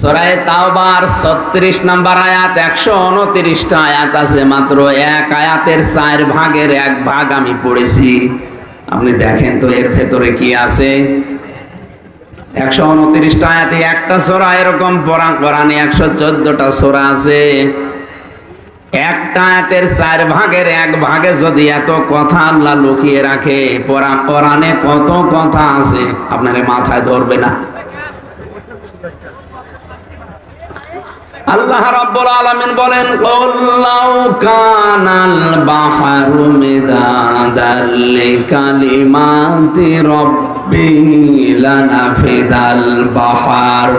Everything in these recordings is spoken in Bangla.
সরায় তাওবার ছত্রিশ নাম্বার আয়াত, একশো উনত্রিশটা আয়াত আছে, মাত্র এক আয়াতের চার ভাগের এক ভাগ আমি পড়েছি। আপনি দেখেন তো এর ভেতরে কি আছে? একশো উনত্রিশটা আয়াতে একটা সোরা এরকম পড়া, কোরআনে একশো চোদ্দটা সোরা আছে। একটা আয়াতের চার ভাগের এক ভাগে যদি এত কথা আল্লাহ লুকিয়ে রাখে, পড়া, কোরআনে কত কথা আছে, আপনার মাথায় ধরবে না। আল্লাহ রাব্বুল আলামিন বলেন কুল লাউ কানাল বাহরু মিদাদাল লিকালিমাতি রাব্বি লানাফিদাল বাহর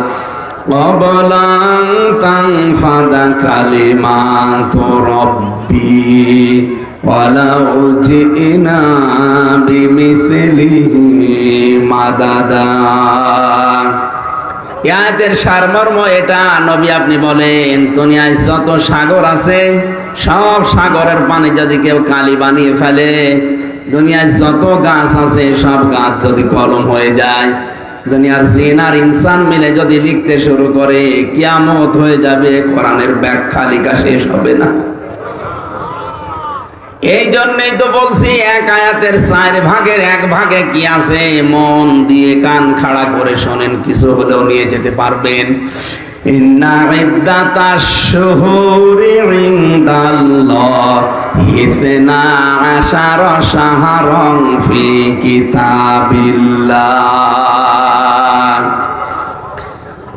قبل أن تنفد كلمات ربي ولو جئنا بمثله مددا ইয়াদের সারমর্ম এটা, নবী আপনি বলেন, দুনিয়ায় যত সাগর আছে, সব সাগরের পানি যদি কেউ কালি বানিয়ে ফেলে, দুনিয়ায় যত গাছ আছে, সব গাছ যদি কলম হয়ে যায়। দুনিয়ার জিন আর ইনসান মিলে যদি লিখতে শুরু করে, কিয়ামত হয়ে যাবে, কোরআনের ব্যাখ্যা লেখা শেষ হবে না। এই জন্যই তো বলছি এক আয়াতের চার ভাগের এক ভাগে কি আছে? মন দিয়ে কান খাড়া করে শোনেন, কিছু হলেও নিয়ে যেতে পারবেন।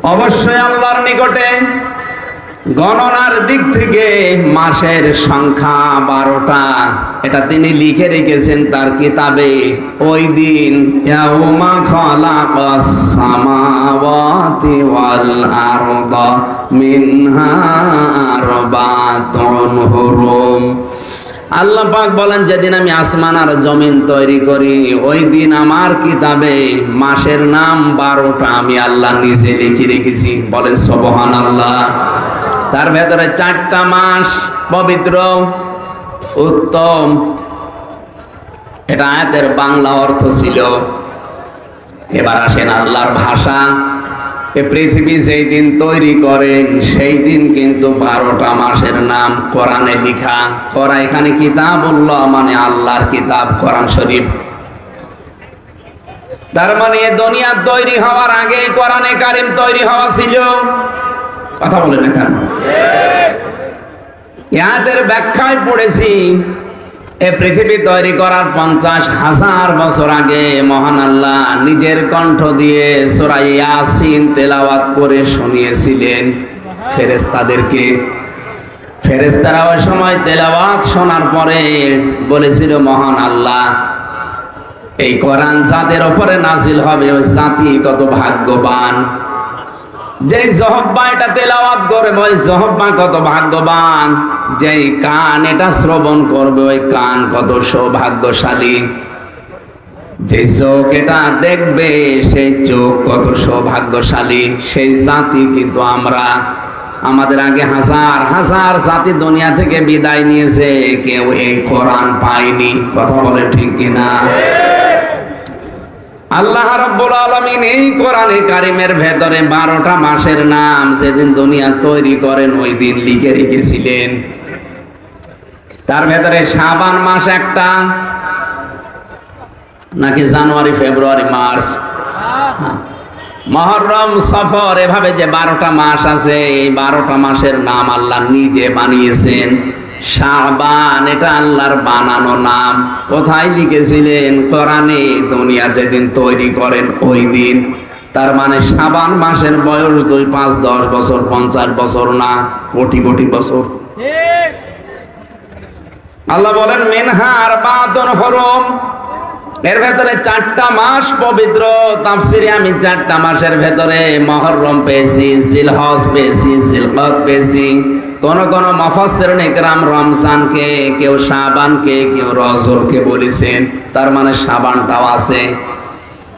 অবশ্যই আল্লাহর নিকটে গণনার দিক থেকে মাসের সংখ্যা বারোটা। এটা তিনি লিখে রেখেছেন তার কিতাবে। ওই দিন আল্লাহ পাক বলেন, যেদিন আমি আসমান আর জমিন তৈরি করি, ওই দিন আমার কিতাবে মাসের নাম বারোটা আমি আল্লাহ নিজে লিখে রেখেছি। বলেন সবহান আল্লাহ তার ভেতরে চারটা মাস পবিত্র, উত্তম। এটা আয়াতের বাংলা অর্থ ছিল। এবার আসেন আল্লাহর ভাষা। এ পৃথিবী যেই দিন তৈরি করেন, সেই দিন কিন্তু বারোটা মাসের নাম কোরআনে লিখা। করা এখানে কিতাবুল্লাহ মানে আল্লাহর কিতাব, কোরআন শরীফ। তার মানে দুনিয়া তৈরি হওয়ার আগে কোরআনে কারিম তৈরি হওয়া ছিল। কথা বলে না কেন? ইয়াদের ব্যাখ্যায় পড়েছি, এ পৃথিবী তৈরি করার পঞ্চাশ হাজার বছর আগে মহান আল্লাহ নিজের কণ্ঠ দিয়ে সোরাই ইয়াসিন তেলাওয়াত করে শুনিয়েছিলেন ফেরেস্তাদেরকে ফেরেস্তারা ওই সময় তেলাওয়াত শোনার পরে বলেছিল, মহান আল্লাহ, এই কোরআন যাদের ওপরে নাজিল হবে, ওই জাতি কত ভাগ্যবান। যেই জহব্বা এটা তেলাওয়াত করবে ওই জহব্বা কত ভাগ্যবান। যেই কান এটা শ্রবণ করবে, ওই কান কত সৌভাগ্যশালী। যে চোখ এটা দেখবে, সেই চোখ কত সৌভাগ্যশালী। সেই জাতি কিন্তু আমরা। আমাদের আগে হাজার হাজার জাতি দুনিয়া থেকে বিদায় নিয়েছে, কেউ এই কোরআন পায়নি। কথা বলে ঠিক কিনা? আল্লাহ রাব্বুল আলামিন এই কোরআনে কারিমের ভেতরে বারোটা মাসের নাম যেদিন দুনিয়া তৈরি করেন, ওই দিন লিখে রেখেছিলেন। তার ভেতরে শাবান মাস একটা, নাকি জানুয়ারি, ফেব্রুয়ারি, মার্চ। মহরম, সফর, এভাবে যে বারোটা মাস আছে, এই বারোটা মাসের নাম আল্লাহ নিজে বানিয়েছেন। শাহবান এটা আল্লাহর বানানো নাম। কোথায় লিখেছিলেন? কোরআনে দুনিয়া যেদিন তৈরি করেন, ওই দিন। তার মানে শাবান মাসের বয়স দুই, পাঁচ, দশ বছর, পঞ্চাশ বছর না, কোটি কোটি বছর। আল্লাহ বলেন মেনহার বাদন হরম। এর ভেতরে চারটা মাস পবিত্র। তাফসিরে আমি চারটা মাসের ভেতরে মহরম পেয়েছি, জিলহজ পেয়েছি জিলকদ পেয়েছি। কোন কোন মফাসসির ইকরাম রমজানকে, কেউ শাবানকে, কেউ রজবকে বলেছেন, তার মানে সাবানটাও আছে।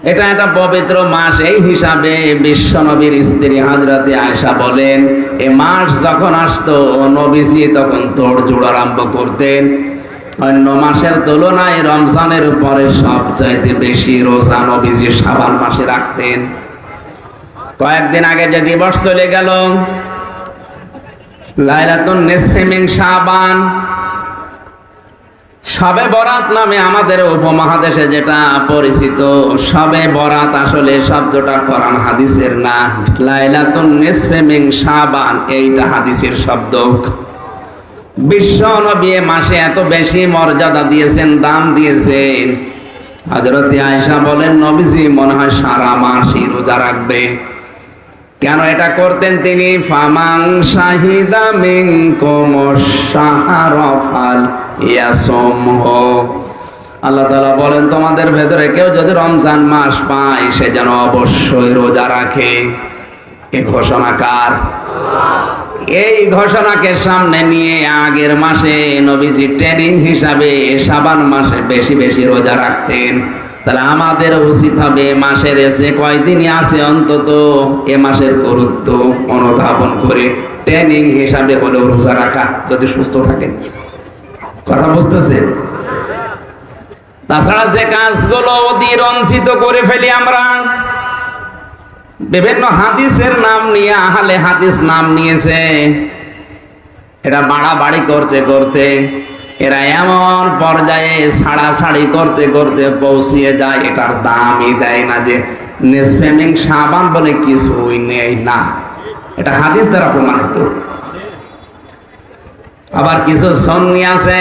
এটা একটা পবিত্র মাস, এই হিসাবে বিশ্ব নবীর স্ত্রী হাজরতে আয়সা বলেন, এ মাস যখন আসতো, নবীজি তখন তোড় জোড় আরম্ভ করতেন। অন্য মাসের তুলনায় রমজানের উপরে সবচাইতে বেশি রোজা নবীজি সাবান মাসে রাখতেন। কয়েকদিন আগে যে দিবস চলে গেল লাইলাতুন নিসফে মিন শাবান। সবে বরাত নামে আমাদের উপমহাদেশে যেটা পরিচিত, সবে বরাত আসলে শব্দটা কোরআন হাদিসের না। লাইলাতুন নিসফে মিন শাবান, এইটা হাদিসের শব্দ। বিশ্ব নবী মাসে এত বেশি মর্যাদা দিয়েছেন, দাম দিয়েছেন। হজরত আয়েশা বলেন, নবীজি মনে হয় সারা মাসই রোজা রাখবে। কেন এটা করতেন তিনি? ফামাং শাহিদা মিং কোমসারফাল ইয়াসমহ। আল্লাহ তাআলা বলেন, তোমাদের ভেতরে কেউ যদি রমজান মাস পায়, সে যেন অবশ্যই রোজা রাখে। এ ঘোষণা কার? এই ঘোষণাকে সামনে নিয়ে আগের মাসে নবীজি ট্রেনিং হিসাবে সাবান মাসে বেশি বেশি রোজা রাখতেন। তাহলে আমাদের উচিত হবে মাসের এসে কয়দিনই আছে অন্তত এ মাসের গুরুত্ব অনুধাবন করে ট্রেনিং হিসাবে হলেও রোজা রাখা, যদি সুস্থ থাকেন। কথা বুঝতেছেন তাছাড়া যে কাজগুলো অতিরঞ্চিত করে ফেলি আমরা, বিভিন্ন হাদিসের নাম নিয়ে, আহলে হাদিস নাম নিয়েছে। এটা বাড়াবাড়ি করতে করতে এরা এমন পর্যায়ে ছাড়াছাড়ি করতে করতে পৌঁছিয়ে যায়, এটার দামই দেয় না যে নিসফেমিং সাবান বলে কিছুই নেই না। এটা হাদিস দ্বারা প্রমাণিত। আবার কিছু সন্নি আছে,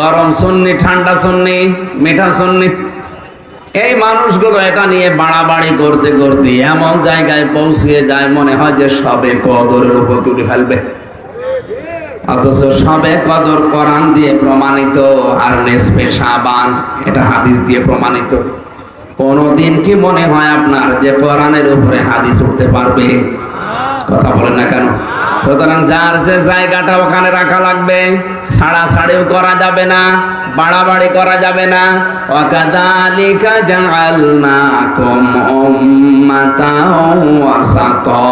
গরম সন্নি, ঠান্ডা সন্নি, মিঠা সন্নি। এই মানুষগুলো এটা নিয়ে বাড়াবাড়ি করতে করতে এমন জায়গায় পৌঁছিয়ে যায়, মনে হয় যে সবে কদরের উপর তুলে ফেলবে। অথচ সবে কদর কোরআন দিয়ে প্রমাণিত আর নেসপে সাবান এটা হাদিস দিয়ে প্রমাণিত। কোনদিন কি মনে হয় আপনার যে কোরআনের উপরে হাদিস উঠতে পারবে? কথা বলেন না কেন? সুতরাং যার যে জায়গাটা ওখানে রাখা লাগবে ছাড়াছাড়িও করা যাবে না, বাড়াবাড়ি করা যাবে না। ওয়াকাদালিকা জাআলনাকুম উম্মাতাও ওয়াসাতা।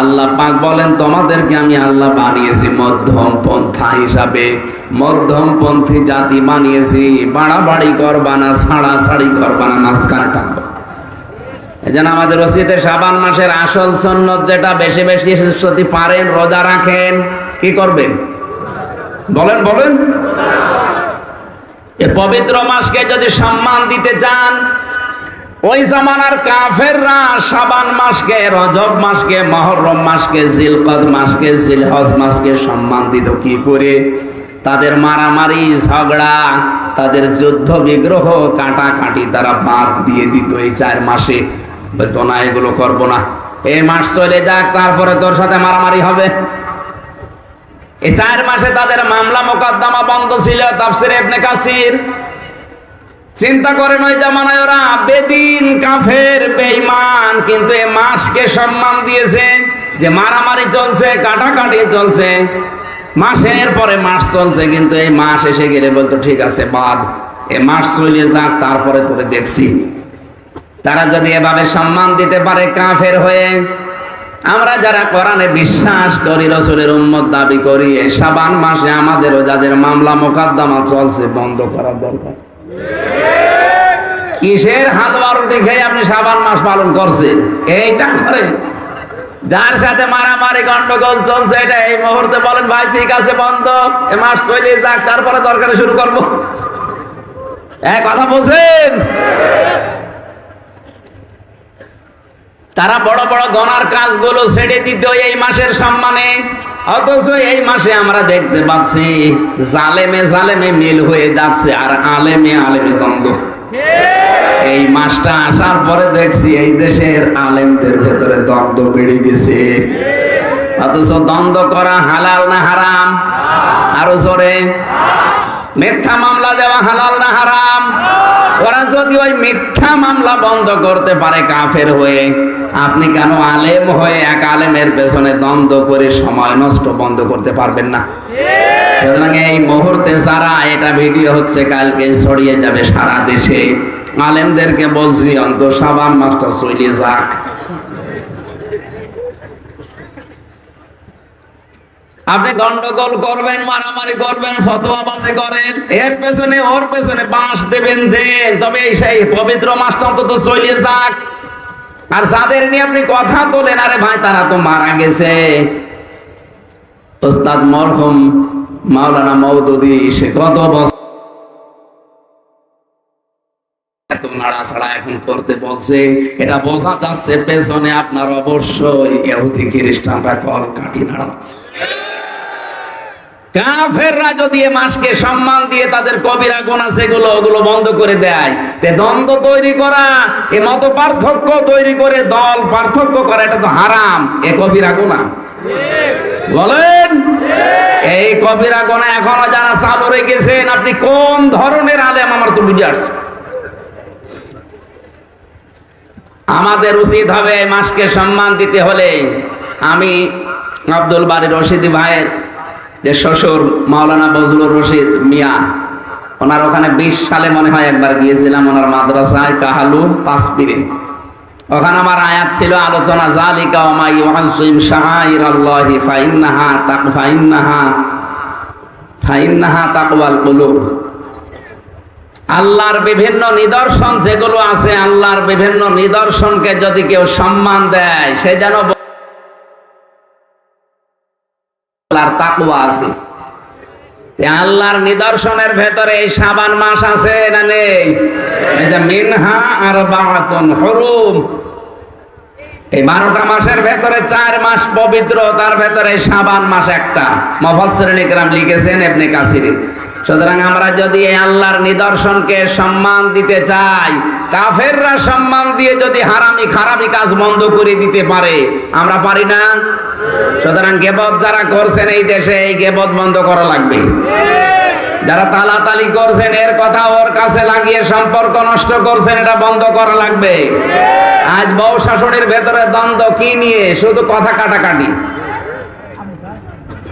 আল্লাহ পাক বলেন, তোমাদেরকে আমি আল্লাহ বানিয়েছি মধ্যম পন্থা হিসাবে। মধ্যম পন্থী জাতি বানিয়েছি, বাড়াবাড়ি করবা না, ছাড়াছাড়ি করবা না, মাঝখানে থাকবে। এজন্য আমাদের রসিতে সাবান মাসের আসল সন্ন্যত যেটা, বেশি বেশি যদি পারেন, রোজা রাখেন, কি করবেন? বলেন বলেন। এ পবিত্র মাসকে যদি সম্মান দিতে চান, ওই জামানার কাফেররা সাবান মাসকে, রজব মাসকে, মহরম মাসকে, জিলকদ মাসকে, জিলহজ মাসকে সম্মান দিত কি করে? তাদের মারামারি, ঝগড়া, তাদের যুদ্ধ বিগ্রহ কাটাকাটি তারা বাদ দিয়ে দিত এই চার মাসে। বলতো না, এগুলো করব না। এই মাস চলে যাক, তারপরে তোর সাথে মারামারি হবে। এই চার মাসে তাদের মামলা মোকদ্দমা বন্ধ ছিল, তাফসির ইবনে কাসির। চিন্তা করেন ওই জামানায় ওরা বেদিন, কাফের, বেঈমান, কিন্তু এ মাসকে সম্মান দিয়েছে যে মারামারি চলছে, কাটাকাটি চলছে। মাসের পরে মাস চলছে, কিন্তু এই মাস এসে গেলে বলতো, ঠিক আছে, বাদ। এ মাস চলে যাক, তারপরে তোরে দেখছি। তারা যদি এভাবে সম্মান দিতে পারে কাফের হয়ে, আমরা যারা কোরআনে বিশ্বাস করি, রসুলের উম্মত দাবি করি, এই সাবান মাসে আমাদেরও যাদের মামলা মোকদ্দমা চলছে বন্ধ করার দরকার। কিসের হালুয়া রুটি খেয়ে আপনি সাবান মাস পালন করছেন? এইটা করে। যার সাথে মারামারি গন্ডগোল চলছে, এটা এই মুহূর্তে বলেন, ভাই, ঠিক আছে, বন্ধ। এ মাস চলে যাক, তারপরে দরকারে শুরু করব। এক কথা বলছেন? তারা বড় বড় গনার কাজগুলো ছেড়ে দিত এই মাসের সম্মানে। অথচ এই মাসে আমরা দেখতে পাচ্ছি জালেমে জালেমে মিল হয়ে যাচ্ছে আর আলেমে আলেমে দ্বন্দ্ব। এই মাসটা আসার পরে দেখছি এই দেশের আলেমদের ভেতরে দ্বন্দ্ব বেড়ে গেছে। অথচ দ্বন্দ্ব করা হালাল না হারাম? আরও জোরে। মিথ্যা মামলা দেওয়া হালাল না হারাম? ওরা যদি ওই মিথ্যা মামলা বন্ধ করতে পারে কাফের হয়ে, আপনি কেন আলেম হয়ে এক আলেমের পেছনে দ্বন্দ্ব করে সময় নষ্ট বন্ধ করতে পারবেন না? এই মুহূর্তে যারা, এটা ভিডিও হচ্ছে কালকে ছড়িয়ে যাবে সারা দেশে। আলেমদেরকে বলছি অন্ত সাবান মাস্টার চলিয়ে যাক। আপনি গন্ডগোল করবেন, মারামারি করবেন, ফতোয়াবাজি করেন। এর পেছনে, ওর পেছনে বাঁশ দেবেন দেন। তবে এই সেই পবিত্র মাসটা অন্তত চলে যাক। আর যাদের নিয়ে আপনি কথা তোলেন আরে ভাই, তারা তো মারা গেছে। ওস্তাদ মরহুম মাওলানা মৌদুদি সে কত বছর এত নাড়াছাড়া এখন করতে বলছে। এটা বোঝা যাচ্ছে পেছনে আপনার অবশ্যই ইহুদি খ্রিস্টানরা কল কাটি নাড়াচ্ছে। কাফেররা যদি এ মাসকে সম্মান দিয়ে তাদের কবিরা গোনা সেগুলো ওগুলো বন্ধ করে দেয়, তে দ্বন্দ্ব তৈরি করা, এ মত পার্থক্য তৈরি করে দল পার্থক্য করা, এটা তো হারাম, এ কবিরা গোনা। বলেন, এই কবিরা গোনা এখনও যারা চালু রেখেছেন, আপনি কোন ধরনের আলেম আমার তো বুঝে আসছে? আমাদের উচিত হবে এই মাসকে সম্মান দিতে হলে আমি আব্দুল বাড়ি রশিদি ভাইয়ের যে শ্বশুর মাওলানা বজলুর রশিদ মিয়া, ওনার ওখানে বিশ সালে মনে হয় একবার গিয়েছিলাম ওনার মাদ্রাসায় কাহালু পাসপিরে ওখানে আমার আয়াত ছিল, আলোচনা জালিকা ওমা ইউআযযিম শাআইর আল্লাহি ফাইন্নাহা তাক, ফাইন্নাহা ফাইন্নাহা তাকওয়াল কুলুব। আল্লাহর বিভিন্ন নিদর্শন যেগুলো আছে, আল্লাহর বিভিন্ন নিদর্শনকে যদি কেউ সম্মান দেয়, সে যেন আল্লাহর তাকওয়া আছে। আল্লাহর নিদর্শনের ভেতরে এই সাবান মাস আছে না নেই? মিনহা আর বাহাতুন হরুম। এই বারোটা মাসের ভেতরে চার মাস পবিত্র, তার ভেতরে সাবান মাস একটা। মফসরিকরাম লিখেছেন এমনি কাসিরে। সুতরাং আমরা যদি এই আল্লাহর নিদর্শনকে সম্মান দিতে চাই, কাফেররা সম্মান দিয়ে যদি হারামি খারাপি কাজ বন্ধ করে দিতে পারে, আমরা পারি না? সুতরাং গেবত যারা করছেন এই দেশে, এই গেবত বন্ধ করা লাগবে। যারা তালাতালি করছেন, এর কথা ওর কাছে লাগিয়ে সম্পর্ক নষ্ট করছেন, এটা বন্ধ করা লাগবে। আজ বউ শাশুড়ির ভেতরে দ্বন্দ্ব কি নিয়ে? শুধু কথা কাটাকাটি।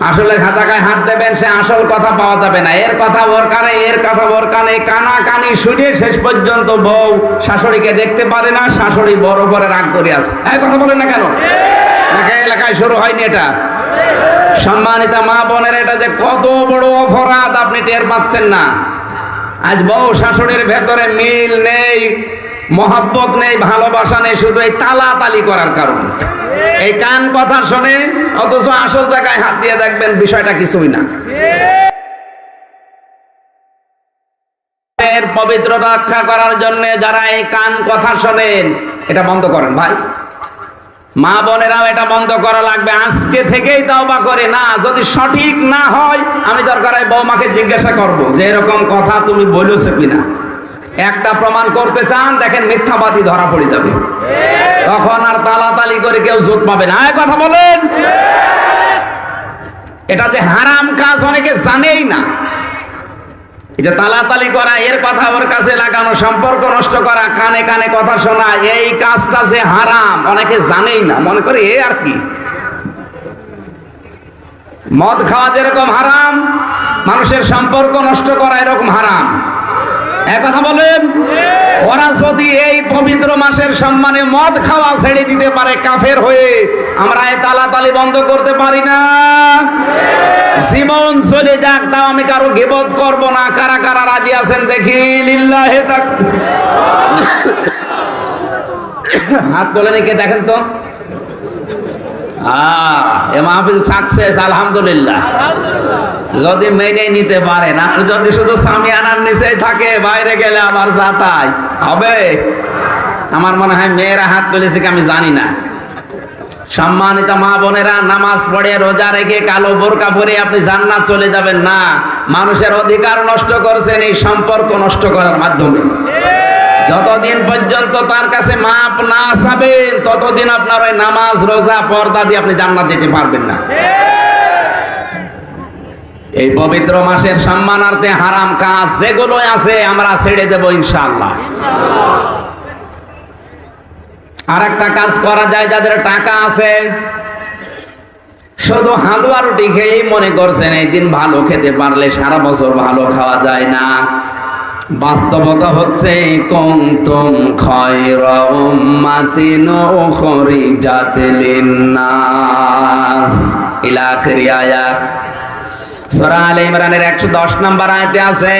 আসলে খাতাকায় হাত দেবেন, সে আসল কথা পাওয়া যাবে না। এর কথা ওর কানে, এর কথা ওর কানে কানা কানি শুনে শেষ পর্যন্ত বউ শাশুড়িকে দেখতে পারে না, শাশুড়ি বড় করে রাগ করে আসে এই কথা বলেন না কেন? এলাকায় শুরু হয়নি এটা? সম্মানিতা মা বোনের এটা যে কত বড় অপরাধ আপনি টের পাচ্ছেন না। আজ বউ শাশুড়ির ভেতরে মিল নেই, মহাব্বত নেই, ভালোবাসা নেই, শুধু এই তালাতালি করার কারণে। এই কান কথা শোনে অথচ আসল জায়গায় হাত দিয়ে দেখবেন বিষয়টা কিছুই না। পবিত্র রক্ষা করার জন্য যারা এই কান কথা শোনেন, এটা বন্ধ করেন ভাই। মা বোনেরাও এটা বন্ধ করা লাগবে। আজকে থেকেই তাওবা করে। না, যদি সঠিক না হয়, আমি দরকার বৌমাকে জিজ্ঞাসা করব যে এরকম কথা তুমি বলেছ কিনা। একটা প্রমাণ করতে চান, দেখেন মিথ্যাবাদী ধরা পড়ে যাবে। তখন আর তালাতালি করে কেউ জোট পাবে না। কথা বলেন। এটা যে হারাম কাজ অনেকে জানেই না। যে তালাতালি করা, এর কথা ওর কাছে লাগানো, সম্পর্ক নষ্ট করা, কানে কানে কথা শোনা, এই কাজটা যে হারাম, অনেকে জানেই না। মনে করে এ আর কি? মদ খাওয়া যেরকম হারাম, মানুষের সম্পর্ক নষ্ট করা এরকম হারাম। কথা বলেন, ওরা যদি এই পবিত্র মাসের সম্মানে মদ খাওয়া ছেড়ে দিতে পারে কাফের হয়ে, আমরা এই তালাতালি বন্ধ করতে পারি না। জীবন চলে যাক, তাও আমি কারও গেবত করব না। কারা কারা রাজি আছেন দেখি? লিল্লাহে তাক হাত তোলে নাকি দেখেন তো। এ মাহফিল সাকসেস আলহামদুলিল্লাহ। যদি মেনে নিতে পারে না, যদি শুধু সামিয়ানার নিচেই থাকে, বাইরে গেলে আবার যাতাই হবে? আমার মনে হয় মেয়েরা হাত তুলেছে কি আমি জানি না। সম্মানিত মা বোনেরা, নামাজ পড়ে, রোজা রেখে কালো বোরকা পরে আপনি জান্নাত চলে যাবেন না। মানুষের অধিকার নষ্ট করছেন এই সম্পর্ক নষ্ট করার মাধ্যমে। যতদিন পর্যন্ত তার কাছে মাপ না চাবেন ততদিন আপনার ওই নামাজ, রোজা, পর্দা দিয়ে আপনি জান্নাত যেতে পারবেন না। এই পবিত্র মাসের সম্মানার্থে হারাম কাজ যেগুলো আছে আমরা ছেড়ে দেব ইনশাআল্লাহ। আর একটা কাজ করা যায়, যাদের টাকা আছে, শুধু হালুয়া রুটি খেয়েই মনে করছেন, এই দিন ভালো খেতে পারলে সারা বছর ভালো খাওয়া যায় না। বাস্তবতা হচ্ছে কুনতুম খায়রা উম্মাতিন উখরিজাত লিন-নাস ইলা আয়াত। সূরা আলে ইমরানের 110 নম্বর আয়াতে আছে,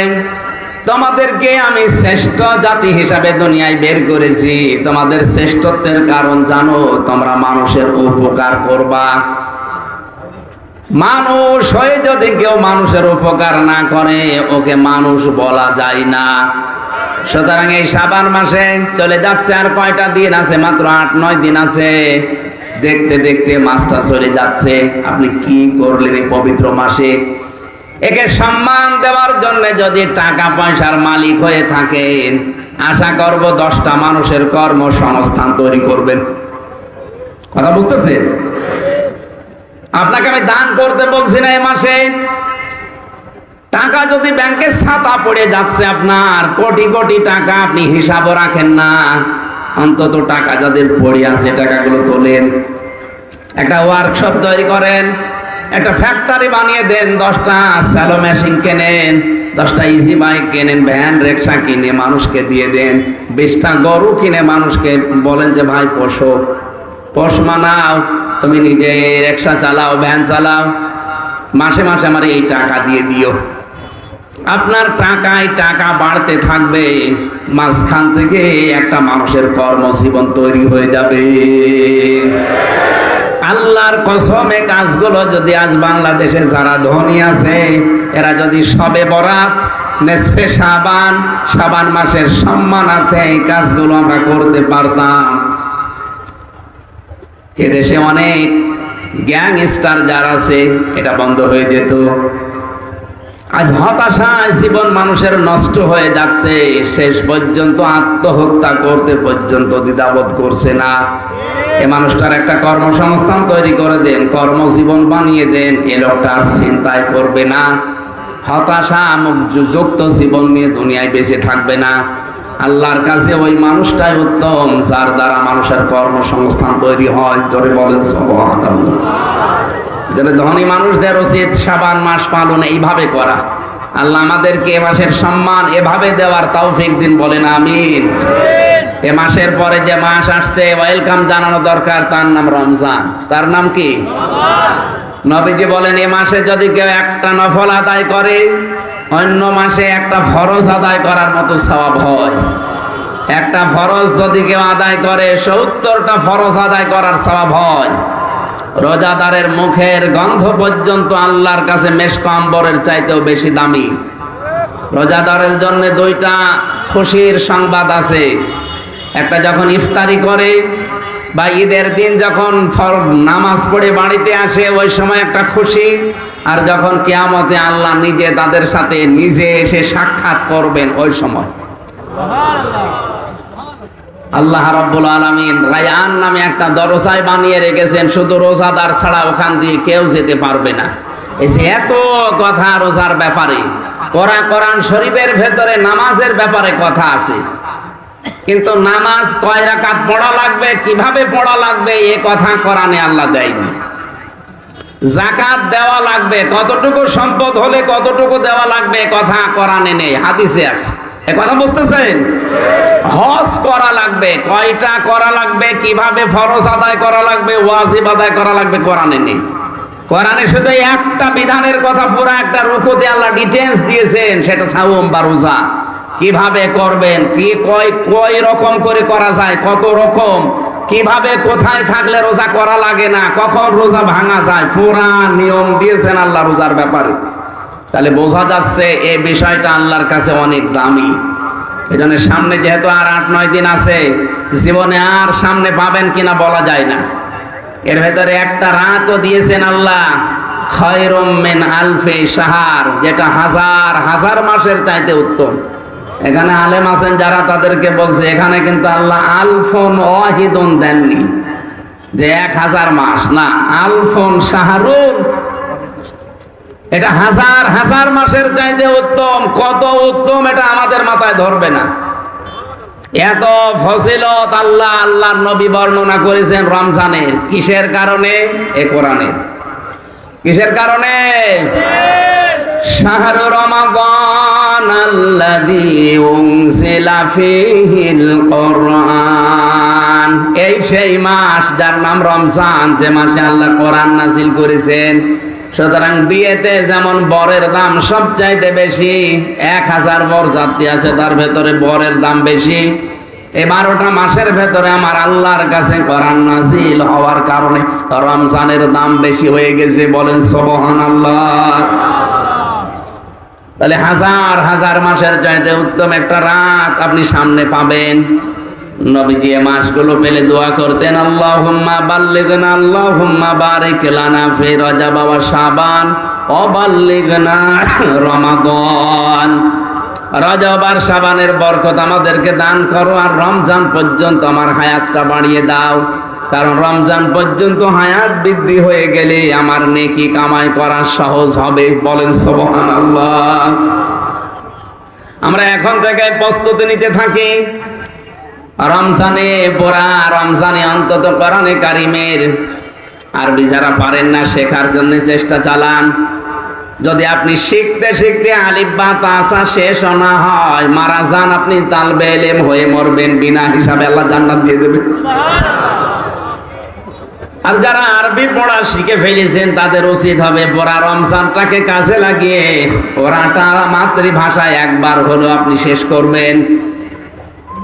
তোমাদেরকে আমি শ্রেষ্ঠ জাতি হিসাবে দুনিয়ায় বের করেছি। তোমাদের শ্রেষ্ঠত্বের কারণ জানো, তোমরা মানুষের উপকার করবা। মানুষ হয়ে যদি কেউ মানুষের উপকার না করে, ওকে মানুষ বলা যায় না। সুতরাং এই সাবান মাসে চলে যাচ্ছে আর কয়টা দিন আছে? মাত্র আট, নয় দিন আছে। দেখতে দেখতে মাসটা চলে যাচ্ছে। আপনি কি করলেন এই পবিত্র মাসে? একে সম্মান দেওয়ার জন্য যদি টাকা পয়সার মালিক হয়ে থাকেন, আশা করব দশটা মানুষের কর্মসংস্থান তৈরি করবেন। কথা বুঝতেছেন? আপনাকে আমি দান করতে বলছি না এ মাসে। টাকা যদি ব্যাংকে ছাতা পড়ে যাচ্ছে আপনার, কোটি কোটি টাকা আপনি হিসাবও রাখেন না। অন্তত টাকা যাদের পড়ে আছে, টাকাগুলো তোলেন। একটা ওয়ার্কশপ তৈরি করেন, একটা ফ্যাক্টরি বানিয়ে দেন, দশটা স্যালো মেশিন কেনেন, দশটা ইজি বাইক কেনেন ভ্যান রিক্সা কিনে মানুষকে দিয়ে দেন, বিশটা গরু কিনে মানুষকে বলেন যে, ভাই, পোষো। পোষ মানাও। তুমি নিজে রিক্সা চালাও, ভ্যান চালাও, মাসে মাসে আমার এই টাকা দিয়ে দিও। আপনার টাকায় টাকা বাড়তে থাকবে, মাঝখান থেকে একটা মানুষের কর্মজীবন তৈরি হয়ে যাবে। আল্লাহর কসমে কাজগুলো যদি আজ বাংলাদেশে যারা ধনী আছে, এরা যদি সবে বরাত, নেসফে সাবান সাবান মাসের সম্মানার্থে এই কাজগুলো আমরা করতে পারতাম। এদেশে অনেক গ্যাংস্টার যারা আছে, এটা বন্ধ হয়ে যেত। আজ হতাশায় জীবন মানুষের নষ্ট হয়ে যাচ্ছে, শেষ পর্যন্ত আত্মহত্যা করতে পর্যন্ত দ্বিধাবোধ করছে না। এ মানুষটার একটা কর্মসংস্থান তৈরি করে দেন, কর্মজীবন বানিয়ে দেন, এ লোকটা আর চিন্তায় করবে না। হতাশা যুক্ত জীবন নিয়ে দুনিয়ায় বেঁচে থাকবে না। আল্লাহর কাছে ওই মানুষটাই উত্তম যার দ্বারা মানুষের কর্মসংস্থান তৈরি হয়। জোরে বলেন সুবহানাল্লাহ। ধনী মানুষদের উচিত সাবান মাস পালন এইভাবে করা। আল্লাহ আমাদেরকে এ মাসের সম্মান এভাবে দেওয়ার তৌফিক দিন বলেন আমিন। এ মাসের পরে যে মাস আসছে ওয়েলকাম জানানো দরকার তার নাম রমজান। তার নাম কি? নবীজি বলেন এ মাসে যদি কেউ একটা নফল আদায় করে অন্য মাসে একটা ফরজ আদায় করার মতো স্বভাব হয়। একটা ফরজ যদি কেউ আদায় করে, সত্তরটা ফরজ আদায় করার স্বভাব হয়। রোজাদারের মুখের গন্ধ পর্যন্ত আল্লাহর কাছে মেশকাম্বরের চাইতেও বেশি দামি। রোজাদারের জন্য দুইটা খুশির সংবাদ আছে। একটা যখন ইফতারি করে বা ঈদের দিন যখন নামাজ পড়ে বাড়িতে আসে, ওই সময় একটা খুশি। আর যখন কেয়ামতে আল্লাহ নিজে তাদের সাথে নিজে এসে সাক্ষাৎ করবেন, ওই সময়। আল্লাহ রাব্বুল আলামিন রায়ান নামে একটা দরজায় বানিয়ে রেখেছেন, শুধু রোজাদার ছাড়া ওখান দিয়ে কেউ যেতে পারবে না। এই যে এত কথা রোজার ব্যাপারে, কোরআন শরীফের ভেতরে নামাজের ব্যাপারে কথা আছে। কিন্তু নামাজ কয় রাকাত পড়া লাগবে? কীভাবে পড়া লাগবে? এ কথা কোরআনে আল্লাহ দেয়নি। জাকাত দেওয়া লাগবে। কতটুকু সম্পদ হলে কতটুকু দেওয়া লাগবে? কথা কোরআনে নেই, হাদিসে আছে। এ কথা বুঝতেছেন? হজ করা লাগবে। কয়টা করা লাগবে? কীভাবে ফরজ আদায় করা লাগবে? ওয়াজিব আদায় করা লাগবে কোরআনে নেই। কোরআনে শুধু একটা বিধানের কথা, পুরো একটা রুকুতে আল্লাহ ডিটেলস দিয়েছেন, সেটা সাউম বা রোজা। কীভাবে করবেন? কি কয় কয় রকম করে করা যায়? কত রকম? কীভাবে কোথায় থাকলে রোজা করা লাগে না? কখন রোজা ভাঙা যায়? পুরা নিয়ম দিয়েছেন আল্লাহ রোজার ব্যাপারে। তাহলে বোঝা যাচ্ছে এই বিষয়টা আল্লাহর কাছে অনেক দামি। এই জন্য সামনে যেহেতু আর আট, নয় দিন আছে, জীবনে আর সামনে পাবেন কিনা বলা যায় না। এর ভেতরে একটা রাতও দিয়েছেন আল্লাহ, খয়রম মেন আলফে সাহার যেটা হাজার হাজার মাসের চাইতে উত্তম। এখানে আলেম আছেন যারা তাদেরকে বলছে এখানে কিন্তু আল্লাহ আলফন ওয়াহিদুন দেননি। যে এক হাজার মাস না আলফন শাহরুন। এটা হাজার হাজার মাসের চাইতে উত্তম। কত উত্তম এটা আমাদের মাথায় ধরবে না। এত ফজিলত আল্লাহ আল্লাহর নবী বর্ণনা করেছেন রমজানের। কিসের কারণে? এ কোরআনের। কিসের কারণে? শাহরু রমাদান। কোরআন। এই সেই মাস যার নাম রমজান, যে মাসে আল্লাহ কোরআন নাজিল করেছেন। সুতরাং বিয়েতে যেমন বরের দাম সবচাইতে বেশি, এক হাজার বর যাত্রী আছে, তার ভেতরে বরের দাম বেশি। এই বারোটা মাসের ভেতরে আমার আল্লাহর কাছে করান নাজিল হওয়ার কারণে রমজানের দাম বেশি হয়ে গেছে বলেন সোবহান আল্লাহ তাহলে হাজার হাজার মাসের চাইতে উত্তম একটা রাত আপনি সামনে পাবেন। নবীজি এ মাসগুলো পেলে দোয়া করতেন, আল্লাহুম্মা বাল্লিগনা, আল্লাহুম্মা বারিক লানা ফি রজব ওয়া শাবান ও বাল্লিগনা রমাদান। রজব আর শাবানের বরকত আমাদেরকে দান করো আর রমজান পর্যন্ত আমার হায়াতটা বাড়িয়ে দাও। কারণ রমজান পর্যন্ত হায়াত বৃদ্ধি হয়ে গেলে আমার নেকি কামাই করা সহজ হবে। বলেন সুবহানাল্লাহ। আমরা এখন থেকে প্রস্তুতি নিতে থাকি। রমজানে পড়া, রমজানে অন্তত কোরআনে কারিমের আরবি যারা পারেন না শেখার জন্য চেষ্টা চালান। যদি আপনি শিখতে শিখতে আলিফ বা তাসা শেষ না হয়, মারা যান আপনি তালবে এলেম হয়ে মরবেন, বিনা হিসাবে আল্লাহ জান্নাত দিয়ে দেবে। আর যারা আরবি পড়া শিখে ফেলেছেন, তাদের উচিত হবে পড়া। রমজানটাকে কাজে লাগিয়ে পড়াটা মাতৃভাষায় একবার হলো আপনি শেষ করবেন।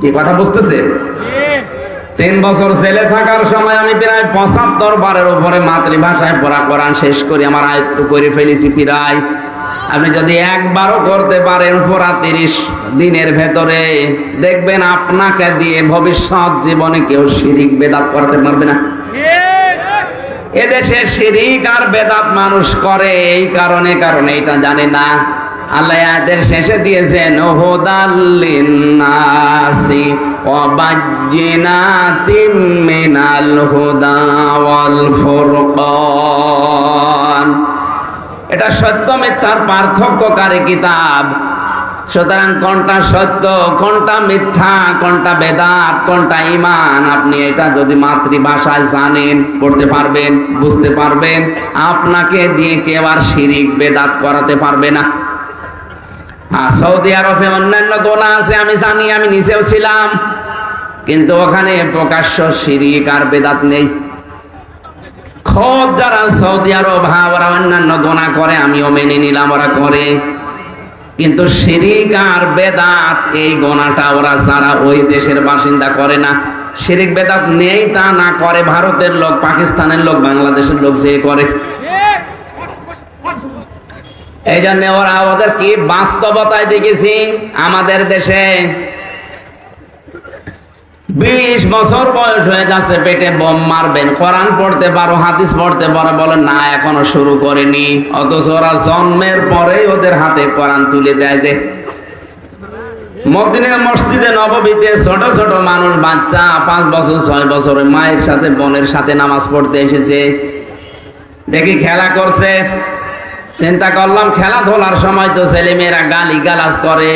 কি কথা বুঝতেছে? তিন বছর ছেলে থাকার সময় আমি প্রায় পঁচাত্তর বারের উপরে মাতৃভাষায় পড়া কোরআন শেষ করি। আমার আয়ত্ত করে ফেলেছি প্রায়। আপনি যদি একবারও করতে পারেন পুরা তিরিশ দিনের ভেতরে, দেখবেন আপনাকে দিয়ে ভবিষ্যৎ জীবনে কেউ শিরিক বেদাত করতে পারবে না। এদেশে শিরিক আর বেদাত মানুষ করে, এই কারণে কারণে এটা জানে না। আল্লাহ আয়াতের শেষে দিয়েছেন হুদাল্লিন্নাসি ওয়া বাজ্জিনাতিম মিনাল হুদা ওয়াল ফুরকান। এটা সত্য মিথ্যার পার্থক্যকারী কিতাব। সুতরাং কোনটা সত্য, কোনটা মিথ্যা, কোনটা বেদাত, কোনটা ইমান আপনি এটা যদি মাতৃভাষায় জানেন, পড়তে পারবেন, বুঝতে পারবেন, আপনাকে দিয়ে কেউ আর শিরিক, বেদাত করাতে পারবে না। আর সৌদি আরবে অন্যান্য গোনা আছে, আমি জানি, আমি নিজেও ছিলাম, কিন্তু ওখানে প্রকাশ্য শিরিক আর বেদাত নেই। খোদ যারা সৌদি আরব হা ওরা অন্যান্য গোনা করে, আমিও মেনে নিলাম, ওরা করে। কিন্তু শিরিক আর বেদাত, এই গোনাটা ওরা যারা ওই দেশের বাসিন্দা করে না, শিরিক বেদাত নেই তা না করে, ভারতের লোক, পাকিস্তানের লোক, বাংলাদেশের লোক যে করে। এই জন্য ওরা ওদের কি বাস্তবতায় দেখেছি? আমাদের দেশে বিশ বছর বয়স হয়ে যাচ্ছে পেটে বোম মারবেন। কোরআন পড়তে পারো, হাদিস পড়তে পারো বলে না, এখনও শুরু করেনি। অথচ ওরা জন্মের পরেই ওদের হাতে কোরআন তুলে দেয় দে মদিনের মসজিদে নববীতে ছোট ছোট মানুষ, বাচ্চা, পাঁচ বছর, ছয় বছরের মায়ের সাথে, বোনের সাথে নামাজ পড়তে এসেছে। দেখি খেলা করছে। চিন্তা করলাম, খেলাধুলার সময় তো ছেলেমেয়েরা গালি গালাজ করে।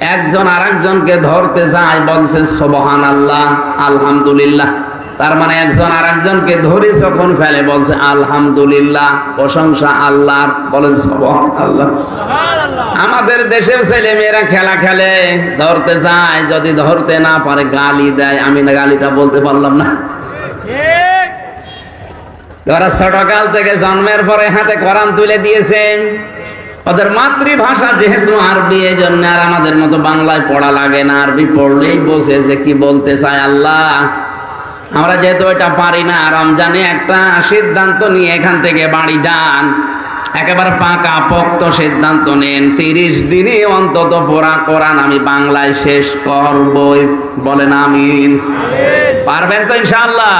একজন আর একজনকে ধরতে যায় বলছে সোবহান আল্লাহ আলহামদুলিল্লাহ। তার মানে একজন আর একজনকে ধরে যখন ফেলে বলছে আলহামদুলিল্লাহ প্রশংসা আল্লাহর। বলেন সোবহান আল্লাহ আমাদের দেশের ছেলে মেয়েরা খেলা খেলে ধরতে যায় যদি ধরতে না পারে গালি দেয়। আমি না গালিটা বলতে পারলাম না। ওরা ছোটকাল থেকে জন্মের পরে হাতে কোরআন তুলে দিয়েছেন। ওদের মাতৃভাষা যেহেতু আরবি এই জন্য আর আমাদের মতো বাংলায় পড়া লাগে না। আরবি পড়লেই বসে যে কি বলতে চায় আল্লাহ। আমরা যেহেতু এটা পারি না, রমজানে একটা সিদ্ধান্ত নিয়ে এখান থেকে বাড়ি যান। একেবারে পাকা পোক্ত সিদ্ধান্ত নেন। তিরিশ দিনে অন্তত পড়া কোরআন আমি বাংলায় শেষ করবই। বলেন আমিন। পারবেন তো ইনশাআল্লাহ?